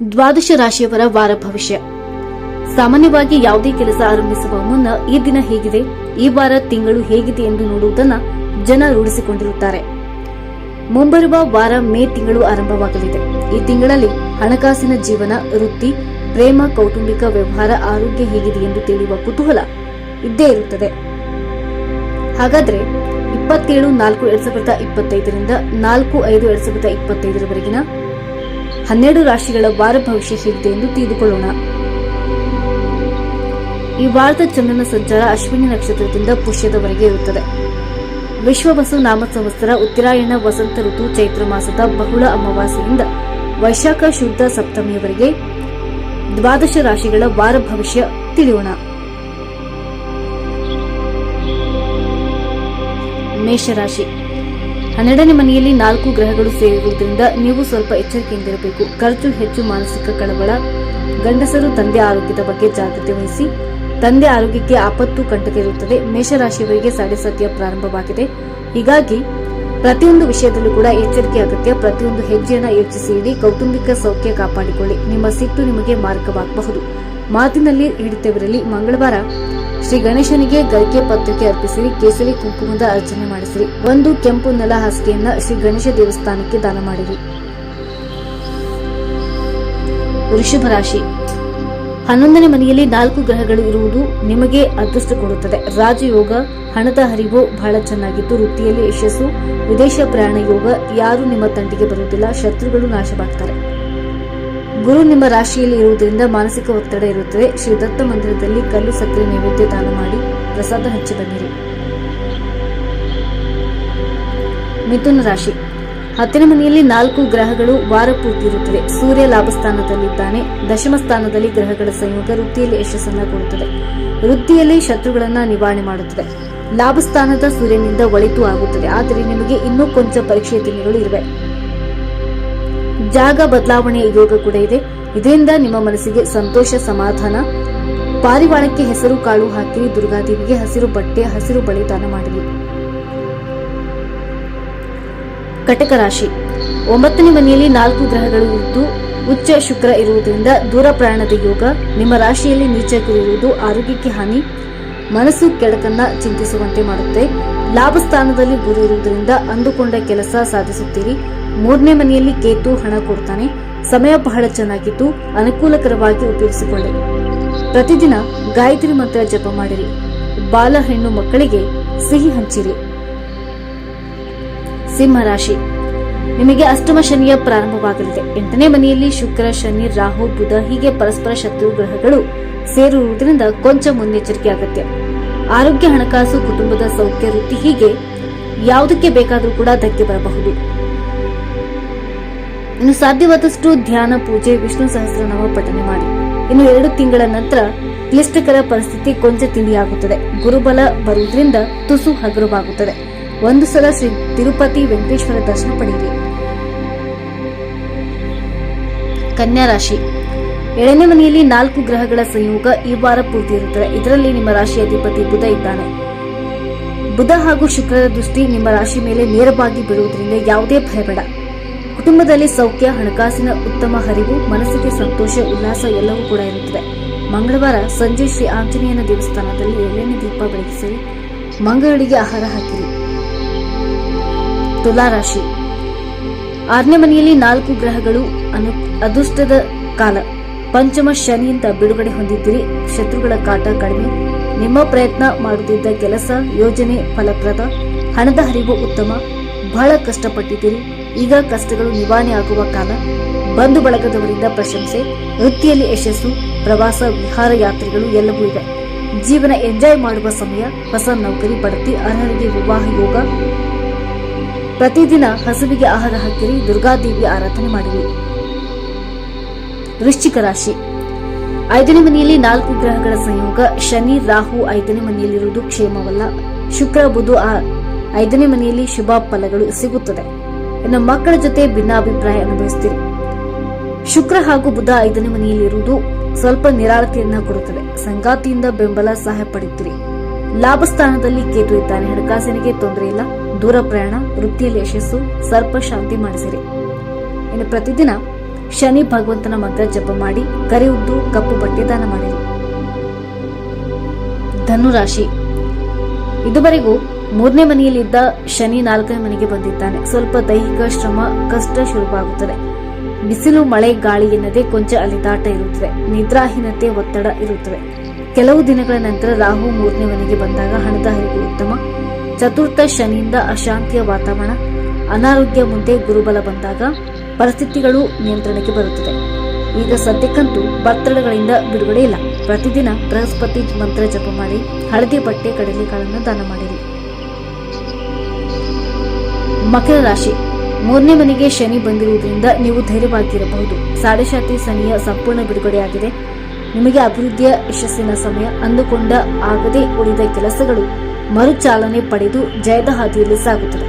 ದ್ವಾದಶ ರಾಶಿಯವರ ವಾರ ಭವಿಷ್ಯ. ಸಾಮಾನ್ಯವಾಗಿ ಯಾವುದೇ ಕೆಲಸ ಆರಂಭಿಸುವ ಮುನ್ನ ಈ ದಿನ ಹೇಗಿದೆ, ಈ ವಾರ ತಿಂಗಳು ಹೇಗಿದೆ ಎಂದು ನೋಡುವುದನ್ನ ಜನ ರೂಢಿಸಿಕೊಂಡಿರುತ್ತಾರೆ. ಮುಂಬರುವ ವಾರ ಮೇ ತಿಂಗಳು ಆರಂಭವಾಗಲಿದೆ. ಈ ತಿಂಗಳಲ್ಲಿ ಹಣಕಾಸಿನ ಜೀವನ, ವೃತ್ತಿ, ಪ್ರೇಮ, ಕೌಟುಂಬಿಕ ವ್ಯವಹಾರ, ಆರೋಗ್ಯ ಹೇಗಿದೆ ಎಂದು ತಿಳಿಯುವ ಕುತೂಹಲ ಇದ್ದೇ ಇರುತ್ತದೆ. ಹಾಗಾದ್ರೆ ಇಪ್ಪತ್ತೇಳು ನಾಲ್ಕು ಎರಡ್ ಸಾವಿರದ ಇಪ್ಪತ್ತೈದರಿಂದ ನಾಲ್ಕು ಐದು ಎರಡ್ ಸಾವಿರದ ಇಪ್ಪತ್ತೈದರವರೆಗಿನ ಹನ್ನೆರಡು ರಾಶಿಗಳ ವಾರ ಭವಿಷ್ಯ ಹೇಗಿದೆ ಎಂದು ತಿಳಿದುಕೊಳ್ಳೋಣ. ಈ ವಾರದ ಚಂದ್ರನ ಸಂಚಾರ ಅಶ್ವಿನಿ ನಕ್ಷತ್ರದಿಂದ ಪುಷ್ಯದವರೆಗೆ ಇರುತ್ತದೆ. ವಿಶ್ವವಸು ನಾಮ ಸಂವತ್ಸರ, ಉತ್ತರಾಯಣ, ವಸಂತ ಋತು, ಚೈತ್ರ ಮಾಸದ ಬಹುಳ ಅಮಾವಾಸ್ಯೆಯಿಂದ ವೈಶಾಖ ಶುದ್ಧ ಸಪ್ತಮಿಯವರೆಗೆ ದ್ವಾದಶ ರಾಶಿಗಳ ವಾರ ಭವಿಷ್ಯ ತಿಳಿಯೋಣ. ಮೇಷರಾಶಿ. ಹನ್ನೆರಡನೇ ಮನೆಯಲ್ಲಿ ನಾಲ್ಕು ಗ್ರಹಗಳು ಸೇರಿರುವುದರಿಂದ ನೀವು ಸ್ವಲ್ಪ ಎಚ್ಚರಿಕೆಯಿಂದಿರಬೇಕು. ಖರ್ಚು ಹೆಚ್ಚು ಮಾನಸಿಕ ಕಳವಳ, ಗಂಡಸರು ತಂದೆ ಆರೋಗ್ಯದ ಬಗ್ಗೆ ಜಾಗ್ರತೆ ವಹಿಸಿ. ತಂದೆ ಆರೋಗ್ಯಕ್ಕೆ ಆಪತ್ತು ಕಂಟಕಿರುತ್ತದೆ ಮೇಷರಾಶಿಯವರಿಗೆ ಸಾಡೆ ಪ್ರಾರಂಭವಾಗಿದೆ. ಹೀಗಾಗಿ ಪ್ರತಿಯೊಂದು ವಿಷಯದಲ್ಲೂ ಕೂಡ ಎಚ್ಚರಿಕೆ ಅಗತ್ಯ. ಪ್ರತಿಯೊಂದು ಹೆಜ್ಜೆಯನ್ನ ಯೋಚಿಸಿ ಇಡಿ ಕೌಟುಂಬಿಕ ಸೌಖ್ಯ ಕಾಪಾಡಿಕೊಳ್ಳಿ. ನಿಮ್ಮ ಸಿಟ್ಟು ನಿಮಗೆ ಮಾರ್ಗವಾಗಬಹುದು. ಮಾತಿನಲ್ಲಿ ಹಿಡಿತವಿರಲಿ. ಮಂಗಳವಾರ. ಶ್ರೀ ಗಣೇಶನಿಗೆ ಗರಿಕೆ ಪತ್ರಿಕೆ ಅರ್ಪಿಸಿರಿ, ಕೇಸರಿ ಕುಂಕುಮದ ಅರ್ಚನೆ ಮಾಡಿಸಿರಿ. ಒಂದು ಕೆಂಪು ನೆಲ ಹಾಸಿಗೆಯನ್ನ ಶ್ರೀ ಗಣೇಶ ದೇವಸ್ಥಾನಕ್ಕೆ ದಾನ ಮಾಡಿರಿ. ವೃಷಭ ರಾಶಿ. ಹನ್ನೊಂದನೇ ಮನೆಯಲ್ಲಿ ನಾಲ್ಕು ಗ್ರಹಗಳು ಇರುವುದು ನಿಮಗೆ ಅದೃಷ್ಟ ಕೊಡುತ್ತದೆ. ರಾಜಯೋಗ, ಹಣದ ಹರಿವು ಬಹಳ ಚೆನ್ನಾಗಿದ್ದು, ವೃತ್ತಿಯಲ್ಲಿ ಯಶಸ್ಸು, ವಿದೇಶ ಪ್ರಯಾಣ ಯೋಗ ಯಾರು ನಿಮ್ಮ ತಂಟಿಗೆ ಬರುವುದಿಲ್ಲ, ಶತ್ರುಗಳು ನಾಶವಾಗ್ತಾರೆ. ಗುರು ನಿಮ್ಮ ರಾಶಿಯಲ್ಲಿ ಇರುವುದರಿಂದ ಮಾನಸಿಕ ಒತ್ತಡ ಇರುತ್ತದೆ. ಶ್ರೀ ದತ್ತ ಮಂದಿರದಲ್ಲಿ ಕಲ್ಲು ಸಕ್ಕರೆ ನೈವೇದ್ಯ ದಾನ ಮಾಡಿ ಪ್ರಸಾದ ಹಚ್ಚಿ ಬನ್ನಿರಿ. ಮಿಥುನ ರಾಶಿ. ಹತ್ತಿನ ಮನೆಯಲ್ಲಿ ನಾಲ್ಕು ಗ್ರಹಗಳು ವಾರ ಪೂರ್ತಿ ಇರುತ್ತದೆ ಸೂರ್ಯ ಲಾಭ ಸ್ಥಾನದಲ್ಲಿದ್ದಾನೆ ದಶಮ ಸ್ಥಾನದಲ್ಲಿ ಗ್ರಹಗಳ ಸಂಯೋಗ ವೃತ್ತಿಯಲ್ಲಿ ಯಶಸ್ಸನ್ನ ಕೊಡುತ್ತದೆ. ವೃತ್ತಿಯಲ್ಲಿ ಶತ್ರುಗಳನ್ನ ನಿವಾರಣೆ ಮಾಡುತ್ತದೆ. ಲಾಭಸ್ಥಾನದ ಸೂರ್ಯನಿಂದ ಒಳಿತು ಆಗುತ್ತದೆ. ಆದರೆ ನಿಮಗೆ ಇನ್ನೂ ಕೊಂಚ ಪರೀಕ್ಷೆ ದಿನಗಳು ಇರುವೆ. ಜಾಗ ಬದಲಾವಣೆಯ ಯೋಗ ಕೂಡ ಇದೆ. ಇದರಿಂದ ನಿಮ್ಮ ಮನಸ್ಸಿಗೆ ಸಂತೋಷ, ಸಮಾಧಾನ. ಪಾರಿವಾಳಕ್ಕೆ ಹೆಸರು ಕಾಳು ಹಾಕಿರಿ ದುರ್ಗಾದೇವಿಗೆ ಹಸಿರು ಬಟ್ಟೆ, ಹಸಿರು ಬಳಿ ದಾನ ಮಾಡಿರಿ ಕಟಕ ರಾಶಿ. ಒಂಬತ್ತನೇ ಮನೆಯಲ್ಲಿ ನಾಲ್ಕು ಗ್ರಹಗಳು ಇದ್ದು, ಉಚ್ಚ ಶುಕ್ರ ಇರುವುದರಿಂದ ದೂರ ಪ್ರಯಾಣದ ಯೋಗ, ನಿಮ್ಮ ರಾಶಿಯಲ್ಲಿ ನೀಚ ಆರೋಗ್ಯಕ್ಕೆ ಹಾನಿ. ಮನಸ್ಸು ಕೆಳಕನ್ನ ಚಿಂತಿಸುವಂತೆ ಮಾಡುತ್ತೆ. ಲಾಭ ಸ್ಥಾನದಲ್ಲಿ ಗುರು ಇರುವುದರಿಂದ ಅಂದುಕೊಂಡ ಕೆಲಸ ಸಾಧಿಸುತ್ತೀರಿ. ಮೂರನೇ ಮನೆಯಲ್ಲಿ ಕೇತು ಹಣ ಕೊಡ್ತಾನೆ. ಸಮಯ ಬಹಳ ಚೆನ್ನಾಗಿದ್ದು ಅನುಕೂಲಕರವಾಗಿ ಉಪಯೋಗಿಸಿಕೊಳ್ಳಿ ಪ್ರತಿದಿನ ಗಾಯತ್ರಿ ಮಂತ್ರ ಜಪ ಮಾಡಿರಿ. ಬಾಲ ಹೆಣ್ಣು ಮಕ್ಕಳಿಗೆ ಸಿಹಿ ಹಂಚಿರಿ. ಸಿಂಹ ರಾಶಿ. ನಿಮಗೆ ಅಷ್ಟಮ ಶನಿಯ ಪ್ರಾರಂಭವಾಗಲಿದೆ. ಎಂಟನೇ ಮನೆಯಲ್ಲಿ ಶುಕ್ರ, ಶನಿ, ರಾಹು, ಬುಧ ಹೀಗೆ ಪರಸ್ಪರ ಶತ್ರು ಗ್ರಹಗಳು ಸೇರಿರುವುದರಿಂದ ಕೊಂಚ ಮುನ್ನೆಚ್ಚರಿಕೆ ಅಗತ್ಯ. ಆರೋಗ್ಯ ಹಣಕಾಸು, ಕುಟುಂಬದ ಸೌಖ್ಯ, ವೃತ್ತಿ ಹೀಗೆ ಯಾವುದಕ್ಕೆ ಬೇಕಾದರೂ ಕೂಡ ಧಕ್ಕೆ ಬರಬಹುದು. ಇನ್ನು ಸಾಧ್ಯವಾದಷ್ಟು ಧ್ಯಾನ, ಪೂಜೆ, ವಿಷ್ಣು ಸಹಸ್ರನಾಮ ಪಠನೆ ಮಾಡಿ. ಇನ್ನು ಎರಡು ತಿಂಗಳ ನಂತರ ಕ್ಲಿಷ್ಟಕರ ಪರಿಸ್ಥಿತಿ ಕೊಂಚ ತಿಳಿಯಾಗುತ್ತದೆ ಗುರುಬಲ ಬರುವುದರಿಂದ ತುಸು ಹಗುರವಾಗುತ್ತದೆ. ಒಂದು ಸಲ ಶ್ರೀ ತಿರುಪತಿ ವೆಂಕಟೇಶ್ವರ ದರ್ಶನ ಪಡೆಯಿರಿ. ಕನ್ಯಾ ರಾಶಿ. ಏಳನೇ ಮನೆಯಲ್ಲಿ ನಾಲ್ಕು ಗ್ರಹಗಳ ಸಂಯೋಗ ಈ ವಾರ ಪೂರ್ತಿ ಇರುತ್ತದೆ ಇದರಲ್ಲಿ ನಿಮ್ಮ ರಾಶಿ ಅಧಿಪತಿ ಬುಧ ಇದ್ದಾನೆ. ಬುಧ ಹಾಗೂ ಶುಕ್ರರ ದೃಷ್ಟಿ ನಿಮ್ಮ ರಾಶಿ ಮೇಲೆ ನೇರವಾಗಿ ಬೀಳುವುದರಿಂದ ಯಾವುದೇ ಭಯಬೇಡ. ಕುಟುಂಬದಲ್ಲಿ ಸೌಖ್ಯ, ಹಣಕಾಸಿನ ಉತ್ತಮ ಹರಿವು, ಮನಸ್ಸಿಗೆ ಸಂತೋಷ, ಉಲ್ಲಾಸ ಎಲ್ಲವೂ ಕೂಡ ಇರುತ್ತದೆ. ಮಂಗಳವಾರ ಸಂಜೆ ಶ್ರೀ ಆಂಜನೇಯನ ದೇವಸ್ಥಾನದಲ್ಲಿ ಎಳ್ಳೆಣ್ಣೆ ದೀಪ ಬೆಳಗಿಸಲಿ ಮಂಗಳಿಗೆ ಆಹಾರ ಹಾಕಿರಿ. ತುಲಾ ರಾಶಿ ಆರನೇ ಮನೆಯಲ್ಲಿ ನಾಲ್ಕು ಗ್ರಹಗಳು ಅನು, ಅದೃಷ್ಟದ ಕಾಲ. ಪಂಚಮ ಶನಿಯಿಂದ ಬಿಡುಗಡೆ ಹೊಂದಿದ್ದೀರಿ. ಶತ್ರುಗಳ ಕಾಟ ಕಡಿಮೆ. ನಿಮ್ಮ ಪ್ರಯತ್ನ ಮಾಡುತ್ತಿದ್ದ ಕೆಲಸ ಯೋಜನೆ ಫಲಪ್ರದ. ಹಣದ ಹರಿವು ಉತ್ತಮ. ಬಹಳ ಕಷ್ಟಪಟ್ಟಿದ್ದೀರಿ. ಈಗ ಕಷ್ಟಗಳು ನಿವಾರಣೆ ಆಗುವ ಕಾಲ. ಬಂಧು ಬಳಗದವರಿಂದ ಪ್ರಶಂಸೆ, ವೃತ್ತಿಯಲ್ಲಿ ಯಶಸ್ಸು, ಪ್ರವಾಸ, ವಿಹಾರ ಯಾತ್ರೆಗಳು ಎಲ್ಲವೂ ಇವೆ. ಜೀವನ ಎಂಜಾಯ್ ಮಾಡುವ ಸಮಯ, ಹೊಸ ನೌಕರಿ, ಬಡತಿ, ಅರ್ಹರಿಗೆ ವಿವಾಹ, ಯೋಗ. ಪ್ರತಿದಿನ ಹಸುವಿಗೆ ಆಹಾರ ಹಾಕಿರಿ ದುರ್ಗಾದೇವಿ ಆರಾಧನೆ ಮಾಡಿರಿ. ವೃಶ್ಚಿಕ ರಾಶಿ. ಐದನೇ ಮನೆಯಲ್ಲಿ ನಾಲ್ಕು ಗ್ರಹಗಳ ಸಂಯೋಗ. ಶನಿ, ರಾಹು ಐದನೇ ಮನೆಯಲ್ಲಿರುವುದು ಕ್ಷೇಮವಲ್ಲ. ಶುಕ್ರ, ಬುಧ ಐದನೇ ಮನೆಯಲ್ಲಿ ಶುಭ ಫಲಗಳು ಸಿಗುತ್ತದೆ. ಇನ್ನು ಮಕ್ಕಳ ಜೊತೆ ಭಿನ್ನಾಭಿಪ್ರಾಯ ಅನುಭವಿಸ್ತೀರಿ. ಶುಕ್ರ ಹಾಗೂ ಬುಧ ಐದನೇ ಮನೆಯಲ್ಲಿರುವುದು ಸ್ವಲ್ಪ ನಿರಾಳತೆಯನ್ನ ಕೊಡುತ್ತದೆ. ಸಂಗಾತಿಯಿಂದ ಬೆಂಬಲ ಸಹಾಯ ಪಡೆಯುತ್ತೀರಿ. ಲಾಭ ಸ್ಥಾನದಲ್ಲಿ ಕೇತು ಇದ್ದಾನೆ. ಹಣಕಾಸಿನಿಗೆ ತೊಂದರೆ ಇಲ್ಲ. ದೂರ ಪ್ರಯಾಣ, ವೃತ್ತಿಯಲ್ಲಿ ಯಶಸ್ಸು, ಸರ್ಪ ಶಾಂತಿ ಮಾಡಿಸಿರಿ. ಇನ್ನು ಪ್ರತಿದಿನ ಶನಿ ಭಗವಂತನ ಮಂತ್ರ ಜಪ ಮಾಡಿ ಕರಿ ಉದ್ದು ಕಪ್ಪು ಬಟ್ಟೆ ದಾನ ಮಾಡಿರಿ. ಧನುರಾಶಿ. ಇದುವರೆಗೂ ಮೂರನೇ ಮನೆಯಲ್ಲಿದ್ದ ಶನಿ ನಾಲ್ಕನೇ ಮನೆಗೆ ಬಂದಿದ್ದಾನೆ. ಸ್ವಲ್ಪ ದೈಹಿಕ ಶ್ರಮ, ಕಷ್ಟ ಶುರುವಾಗುತ್ತದೆ. ಬಿಸಿಲು, ಮಳೆ, ಗಾಳಿ ಎನ್ನದೇ ಕೊಂಚ ಅಲಿದಾಟ ಇರುತ್ತದೆ. ನಿದ್ರಾಹೀನತೆ, ಒತ್ತಡ ಇರುತ್ತದೆ. ಕೆಲವು ದಿನಗಳ ನಂತರ ರಾಹು ಮೂರನೇ ಮನೆಗೆ ಬಂದಾಗ ಹಣದ ಹರಿವು ಉತ್ತಮ. ಚತುರ್ಥ ಶನಿಯಿಂದ ಅಶಾಂತಿಯ ವಾತಾವರಣ. ಅನಾರೋಗ್ಯ ಮುಂದೆ ಗುರುಬಲ ಬಂದಾಗ ಪರಿಸ್ಥಿತಿಗಳು ನಿಯಂತ್ರಣಕ್ಕೆ ಬರುತ್ತದೆ. ಈಗ ಸದ್ಯಕ್ಕಂತೂ ಬತ್ತಡಗಳಿಂದ ಬಿಡುಗಡೆ ಇಲ್ಲ. ಪ್ರತಿದಿನ ಬೃಹಸ್ಪತಿ ಮಂತ್ರ ಜಪ ಮಾಡಿ, ಹಳದಿ ಬಟ್ಟೆ, ಕಡಲೆಕಾಳನ್ನು ದಾನ ಮಾಡಿರಿ. ಮಕರ ರಾಶಿ. ಮೂರನೇ ಮನೆಗೆ ಶನಿ ಬಂದಿರುವುದರಿಂದ ನೀವು ಧೈರ್ಯವಾಗಿರಬಹುದು. ಸಾಡೆಶಾತಿ ಶನಿಯ ಸಂಪೂರ್ಣ ಬಿಡುಗಡೆಯಾಗಿದೆ. ನಿಮಗೆ ಅಭಿವೃದ್ಧಿಯ ಯಶಸ್ಸಿನ ಸಮಯ ಅಂದುಕೊಂಡ ಆಗದೆ ಉಳಿದ ಕೆಲಸಗಳು ಮರುಚಾಲನೆ ಪಡೆದು ಜಯದ ಹಾದಿಯಲ್ಲಿ ಸಾಗುತ್ತದೆ.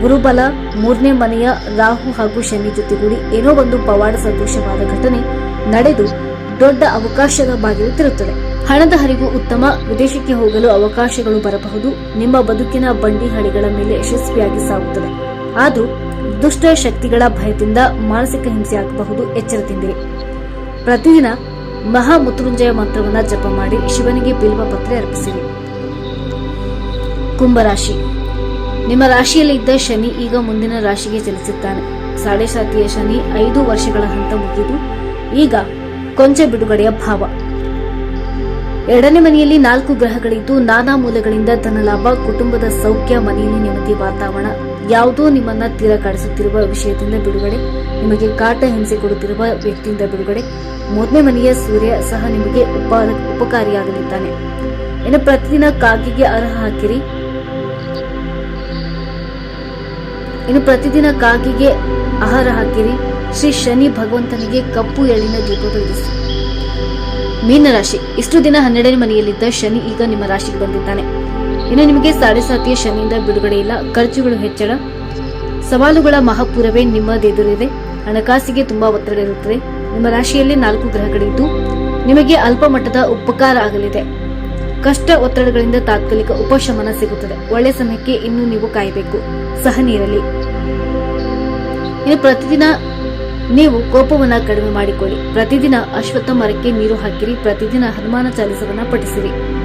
ಗುರುಬಲ, ಮೂರನೇ ಮನೆಯ ರಾಹು ಹಾಗೂ ಶನಿ ಜೊತೆಗೂಡಿ ಏನೋ ಒಂದು ಪವಾಡ ಸದೃಶವಾದ ಘಟನೆ ನಡೆದು ದೊಡ್ಡ ಅವಕಾಶದ ಬಾಗಿಲು ತಿರುತ್ತದೆ ಹಣದ ಹರಿವು ಉತ್ತಮ, ವಿದೇಶಕ್ಕೆ ಹೋಗಲು ಅವಕಾಶಗಳು ಬರಬಹುದು. ನಿಮ್ಮ ಬದುಕಿನ ಬಂಡಿ ಹಳಿಗಳ ಮೇಲೆ ಯಶಸ್ವಿಯಾಗಿ ಸಾಗುತ್ತದೆ. ಆದರೂ ದುಷ್ಟ ಶಕ್ತಿಗಳ ಭಯದಿಂದ ಮಾನಸಿಕ ಹಿಂಸೆ ಆಗಬಹುದು ಎಚ್ಚರದಿಂದಿರಿ. ಪ್ರತಿದಿನ ಮಹಾ ಮೃತ್ಯುಂಜಯ ಮಂತ್ರವನ್ನ ಜಪ ಮಾಡಿ ಶಿವನಿಗೆ ಬಿಲ್ವ ಪತ್ರೆ ಅರ್ಪಿಸಿರಿ. ಕುಂಭರಾಶಿ ನಿಮ್ಮ ರಾಶಿಯಲ್ಲಿ ಇದ್ದ ಶನಿ ಈಗ ಮುಂದಿನ ರಾಶಿಗೆ ಚಲಿಸುತ್ತಾನೆ. ಸಾಡೆ ಸಾತಿಯ ಶನಿ ಐದು ವರ್ಷಗಳ ಹಂತ ಮುಗಿದು, ಈಗ ಕೊಂಚ ಬಿಡುಗಡೆಯ ಭಾವ. ಎರಡನೇ ಮನೆಯಲ್ಲಿ ನಾಲ್ಕು ಗ್ರಹಗಳಿದ್ದು ನಾನಾ ಮೂಲಗಳಿಂದ ಧನಲಾಭ, ಕುಟುಂಬದ ಸೌಖ್ಯ, ಮನೆಯಲ್ಲಿ ನೆಮ್ಮದಿ ವಾತಾವರಣ, ಯಾವುದೋ ನಿಮ್ಮನ್ನ ತೀರ ಕಾಡಿಸುತ್ತಿರುವ ವಿಷಯದಿಂದ ಬಿಡುಗಡೆ, ನಿಮಗೆ ಕಾಟ ಹಿಂಸೆ ಕೊಡುತ್ತಿರುವ ವ್ಯಕ್ತಿಯಿಂದ ಬಿಡುಗಡೆ. ಮೂರನೇ ಮನೆಯ ಸೂರ್ಯ ಸಹ ನಿಮಗೆ ಉಪ ಉಪಕಾರಿಯಾಗಲಿದ್ದಾನೆ. ಇನ್ನು ಪ್ರತಿದಿನ ಕಾಗಿಗೆ ಅರ್ಹ ಹಾಕಿರಿ. ಇನ್ನು ಪ್ರತಿದಿನ ಕಾಗಿಗೆ ಆಹಾರ ಹಾಕಿರಿ. ಶ್ರೀ ಶನಿ ಭಗವಂತನಿಗೆ ಕಪ್ಪು ಎಳ್ಳಿನ ದೀಪ ಮೀನ ಮೀನರಾಶಿ ಇಷ್ಟು ದಿನ ಹನ್ನೆರಡನೇ ಮನೆಯಲ್ಲಿದ್ದ ಶನಿ ಈಗ ನಿಮ್ಮ ರಾಶಿಗೆ ಬಂದಿದ್ದಾನೆ. ಇನ್ನು ನಿಮಗೆ ಸಾಡೆ ಸಾತಿಯ ಶನಿಯಿಂದ ಬಿಡುಗಡೆ ಇಲ್ಲ. ಖರ್ಚುಗಳು ಹೆಚ್ಚಳ. ಸವಾಲುಗಳ ಮಹಾಪೂರವೇ ನಿಮ್ಮದೆದುರಿದೆ. ಹಣಕಾಸಿಗೆ ತುಂಬಾ ಒತ್ತಡ ಇರುತ್ತದೆ ನಿಮ್ಮ ರಾಶಿಯಲ್ಲಿ ನಾಲ್ಕು ಗ್ರಹಗಳಿದ್ದು, ನಿಮಗೆ ಅಲ್ಪ ಮಟ್ಟದ ಉಪಕಾರ ಆಗಲಿದೆ. ಕಷ್ಟ ಒತ್ತಡಗಳಿಂದ ತಾತ್ಕಾಲಿಕ ಉಪಶಮನ ಸಿಗುತ್ತದೆ. ಒಳ್ಳೆ ಸಮಯಕ್ಕೆ ಇನ್ನು ನೀವು ಕಾಯಬೇಕು. ಸಹನೀರಲಿ ಇನ್ನು ಪ್ರತಿದಿನ ನೀವು ಕೋಪವನ್ನ ಕಡಿಮೆ ಮಾಡಿಕೊಳ್ಳಿ. ಪ್ರತಿದಿನ ಅಶ್ವತ್ಥ ಮರಕ್ಕೆ ನೀರು ಹಾಕಿರಿ ಪ್ರತಿದಿನ ಹನುಮಾನ ಚಾಲಿಸವನ್ನ ಪಠಿಸಿರಿ.